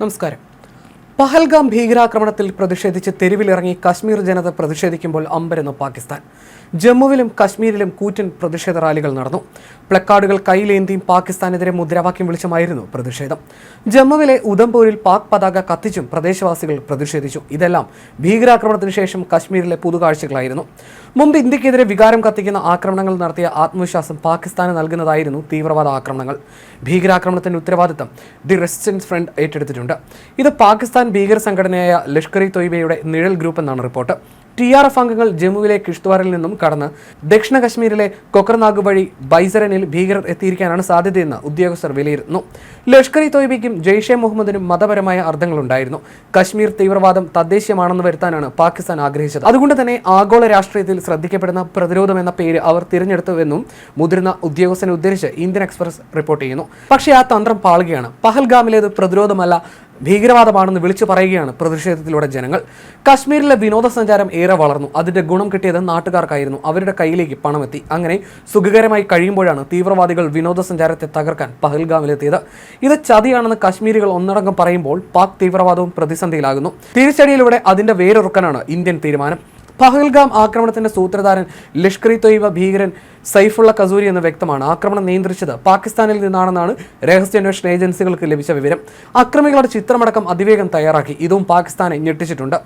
നമസ്കാരം. പഹൽഗാം ഭീകരാക്രമണത്തിൽ പ്രതിഷേധിച്ച് തെരുവിലിറങ്ങി കശ്മീർ ജനത പ്രതിഷേധിക്കുമ്പോൾ അമ്പരന്ന് പാകിസ്ഥാൻ. ജമ്മുവിലും കശ്മീരിലും കൂറ്റൻ പ്രതിഷേധ റാലികൾ നടന്നു. പ്ലക്കാർഡുകൾ കൈയിലേന്തിയും പാകിസ്ഥാനെതിരെ മുദ്രാവാക്യം വിളിച്ചുമായിരുന്നു പ്രതിഷേധം. ജമ്മുവിലെ ഉദംപൂരിൽ പാക് പതാക കത്തിച്ചും പ്രദേശവാസികൾ പ്രതിഷേധിച്ചു. ഇതെല്ലാം ഭീകരാക്രമണത്തിന് ശേഷം കശ്മീരിലെ പുതുകാഴ്ചകളായിരുന്നു. മുമ്പ് ഇന്ത്യക്കെതിരെ വികാരം കത്തിക്കുന്ന ആക്രമണങ്ങൾ നടത്തിയ ആത്മവിശ്വാസം പാകിസ്ഥാന് നൽകുന്നതായിരുന്നു തീവ്രവാദ ആക്രമണങ്ങൾ. ഭീകരാക്രമണത്തിന്റെ ഉത്തരവാദിത്തം ദി റെസിസ്റ്റൻസ് ഫ്രണ്ട് ഏറ്റെടുത്തിട്ടുണ്ട്. ഇത് പാകിസ്ഥാൻ ഭീകര സംഘടനയായ ലഷ്കർ ഇ തൊയ്ബയുടെ നിഴൽ ഗ്രൂപ്പ് എന്നാണ് റിപ്പോർട്ട്. ടി ആർ എഫ് അംഗങ്ങൾ ജമ്മുവിലെ കിഷ്ത്വാറിൽ നിന്നും കടന്ന് ദക്ഷിണ കശ്മീരിലെ കൊക്കർനാഗ് വഴി ബൈസറനിൽ ഭീകരർ എത്തിയിരിക്കാനാണ് സാധ്യതയെന്ന് ഉദ്യോഗസ്ഥർ വിലയിരുത്തുന്നു. ലഷ്കർ ഇ തൊയ്ബയ്ക്കും ജെയ്ഷെ മുഹമ്മദിനും മതപരമായ അർത്ഥങ്ങളുണ്ടായിരുന്നു കശ്മീർ തീവ്രവാദം തദ്ദേശീയമാണെന്ന് വരുത്താനാണ് പാകിസ്ഥാൻ ആഗ്രഹിച്ചത്. അതുകൊണ്ട് തന്നെ ആഗോള രാഷ്ട്രീയത്തിൽ ശ്രദ്ധിക്കപ്പെടുന്ന പ്രതിരോധം എന്ന പേര് അവർ തിരഞ്ഞെടുത്തുവെന്നും മുതിർന്ന ഉദ്യോഗസ്ഥനെ ഉദ്ധരിച്ച് ഇന്ത്യൻ എക്സ്പ്രസ് റിപ്പോർട്ട് ചെയ്യുന്നു. പക്ഷേ ആ തന്ത്രം പാളുകയാണ്. പഹൽഗാമിലേത് പ്രതിരോധമല്ല ഭീകരവാദമാണെന്ന് വിളിച്ചു പറയുകയാണ് പ്രതിഷേധത്തിലൂടെ ജനങ്ങൾ. കാശ്മീരിലെ വിനോദസഞ്ചാരം ഏറെ വളർന്നു. അതിന്റെ ഗുണം കിട്ടിയത് നാട്ടുകാർക്കായിരുന്നു. അവരുടെ കയ്യിലേക്ക് പണമെത്തി. അങ്ങനെ സുഖകരമായി കഴിയുമ്പോഴാണ് തീവ്രവാദികൾ വിനോദസഞ്ചാരത്തെ തകർക്കാൻ പഹൽഗാമിലെത്തിയത്. ഇത് ചതിയാണെന്ന് കാശ്മീരികൾ ഒന്നടങ്കം പറയുമ്പോൾ പാക് തീവ്രവാദവും പ്രതിസന്ധിയിലാകുന്നു. തിരിച്ചടിയിലൂടെ അതിന്റെ വേരൊറുക്കാനാണ് ഇന്ത്യൻ തീരുമാനം. പഹൽഗാം ആക്രമണത്തിന്റെ സൂത്രധാരൻ ലഷ്കർ തൊയ്വ ഭീകരൻ സൈഫുള്ള കസൂരി എന്ന് വ്യക്തമാണ് ആക്രമണം നിയന്ത്രിച്ചത് പാകിസ്ഥാനിൽ നിന്നാണെന്നാണ് രഹസ്യാന്വേഷണ ഏജൻസികൾക്ക് ലഭിച്ച വിവരം. അക്രമികളുടെ ചിത്രമടക്കം അതിവേഗം തയ്യാറാക്കി. ഇതും പാകിസ്ഥാനെ ഞെട്ടിച്ചിട്ടുണ്ട്.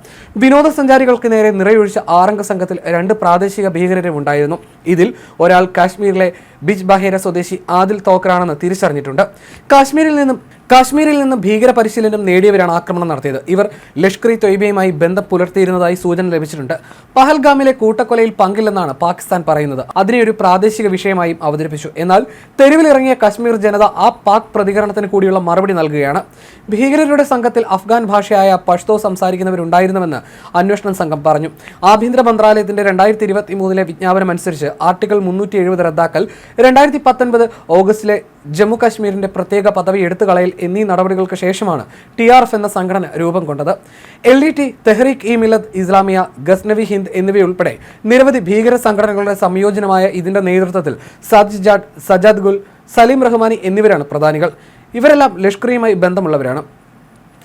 വിനോദസഞ്ചാരികൾക്ക് നേരെ നിറയൊഴിച്ച ആറംഗ സംഘത്തിൽ രണ്ട് പ്രാദേശിക ഭീകരരും ഉണ്ടായിരുന്നു. ഇതിൽ ഒരാൾ കാശ്മീരിലെ ബിജ് ബഹേര സ്വദേശി ആദിൽ തോക്കറാണെന്ന് തിരിച്ചറിഞ്ഞിട്ടുണ്ട്. കാശ്മീരിൽ നിന്നും കാശ്മീരിൽ നിന്ന് ഭീകര പരിശീലനം നേടിയവരാണ് ആക്രമണം നടത്തിയത്. ഇവർ ലഷ്കർ ഇ തൊയ്ബയുമായി ബന്ധം പുലർത്തിയിരുന്നതായി സൂചന ലഭിച്ചിട്ടുണ്ട്. പഹൽഗാമിലെ കൂട്ടക്കൊലയിൽ പങ്കില്ലെന്നാണ് പാകിസ്ഥാൻ പറയുന്നത്. അതിനെ ഒരു പ്രാദേശിക വിഷയമായും അവതരിപ്പിച്ചു. എന്നാൽ തെരുവിലിറങ്ങിയ കശ്മീർ ജനത ആ പാക് പ്രതികരണത്തിന് കൂടിയുള്ള മറുപടി നൽകുകയാണ്. ഭീകരരുടെ സംഘത്തിൽ അഫ്ഗാൻ ഭാഷയായ പഷ്തോ സംസാരിക്കുന്നവരുണ്ടായിരുന്നുവെന്ന് അന്വേഷണ സംഘം പറഞ്ഞു. ആഭ്യന്തര മന്ത്രാലയത്തിന്റെ രണ്ടായിരത്തി ഇരുപത്തി മൂന്നിലെ വിജ്ഞാപനം അനുസരിച്ച് ആർട്ടിക്കിൾ മുന്നൂറ്റി എഴുപത് റദ്ദാക്കൽ രണ്ടായിരത്തി പത്തൊൻപത് ഓഗസ്റ്റിലെ ജമ്മു കാശ്മീരിന്റെ പ്രത്യേക പദവി എടുത്തുകളയൽ എന്നീ നടപടികൾക്ക് ശേഷമാണ് ടി ആർ എഫ് എന്ന സംഘടന രൂപം കൊണ്ടത്. L D T Tehreek e Millat Islamia Ghaznavi Hind എന്നിവയുൾപ്പെടെ നിരവധി ഭീകര സംഘടനകളുടെ സംയോജനമായ ഇതിന്റെ നേതൃത്വത്തിൽ സജ്ജാദ് സജാദ് ഗുൽ സലീം റഹ്മാനി എന്നിവരാണ് പ്രധാനികൾ. ഇവരെല്ലാം ലഷ്കറിയുമായി ബന്ധമുള്ളവരാണ്.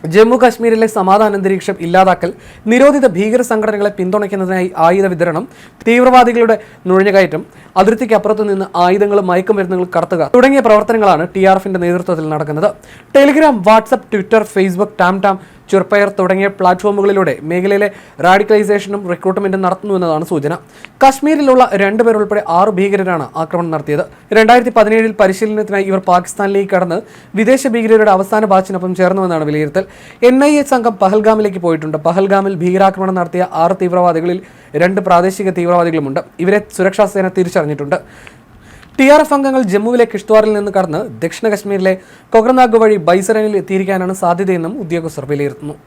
ജമ്മു കാശ്മീരിലെ സമാധാന അന്തരീക്ഷം ഇല്ലാതാക്കൽ നിരോധിത ഭീകര സംഘടനകളെ പിന്തുണയ്ക്കുന്നതിനായി ആയുധ വിതരണം തീവ്രവാദികളുടെ നുഴഞ്ഞുകയറ്റം അതിർത്തിക്കപ്പുറത്തു നിന്ന് ആയുധങ്ങളും മയക്കുമരുന്നുകൾ കടത്തുക തുടങ്ങിയ പ്രവർത്തനങ്ങളാണ് ടി ആർ എഫിന്റെ നേതൃത്വത്തിൽ നടക്കുന്നത്. Telegram WhatsApp Twitter Facebook Tam Tam ചുർപ്പയർ തുടങ്ങിയ പ്ലാറ്റ്ഫോമുകളിലൂടെ മേഖലയിലെ റാഡിക്കലൈസേഷനും റിക്രൂട്ട്മെന്റും നടത്തുന്നുവെന്നതാണ് സൂചന. കാശ്മീരിലുള്ള രണ്ടുപേരുൾപ്പെടെ ആറ് ഭീകരരാണ് ആക്രമണം നടത്തിയത്. രണ്ടായിരത്തി പതിനേഴിൽ പരിശീലനത്തിനായി ഇവർ പാകിസ്ഥാനിലേക്ക് കടന്ന് വിദേശ ഭീകരരുടെ അവസാന ബാച്ചിനൊപ്പം ചേർന്നുവെന്നാണ് വിലയിരുത്തൽ. എൻ ഐ എ സംഘം പഹൽഗാമിലേക്ക് പോയിട്ടുണ്ട്. പഹൽഗാമിൽ ഭീകരാക്രമണം നടത്തിയ ആറ് തീവ്രവാദികളിൽ രണ്ട് പ്രാദേശിക തീവ്രവാദികളുമുണ്ട്. ഇവരെ സുരക്ഷാ സേന തിരിച്ചറിഞ്ഞിട്ടുണ്ട്. ടി ആർ എഫ് അംഗങ്ങൾ ജമ്മുവിലെ കിഷ്ത്വാറിൽ നിന്ന് കടന്ന് ദക്ഷിണ കശ്മീരിലെ കൊക്രനാഗ് വഴി ബൈസറനിൽ എത്തിയിരിക്കാനാണ് സാധ്യതയെന്നും ഉദ്യോഗസ്ഥർ വിലയിരുത്തുന്നു.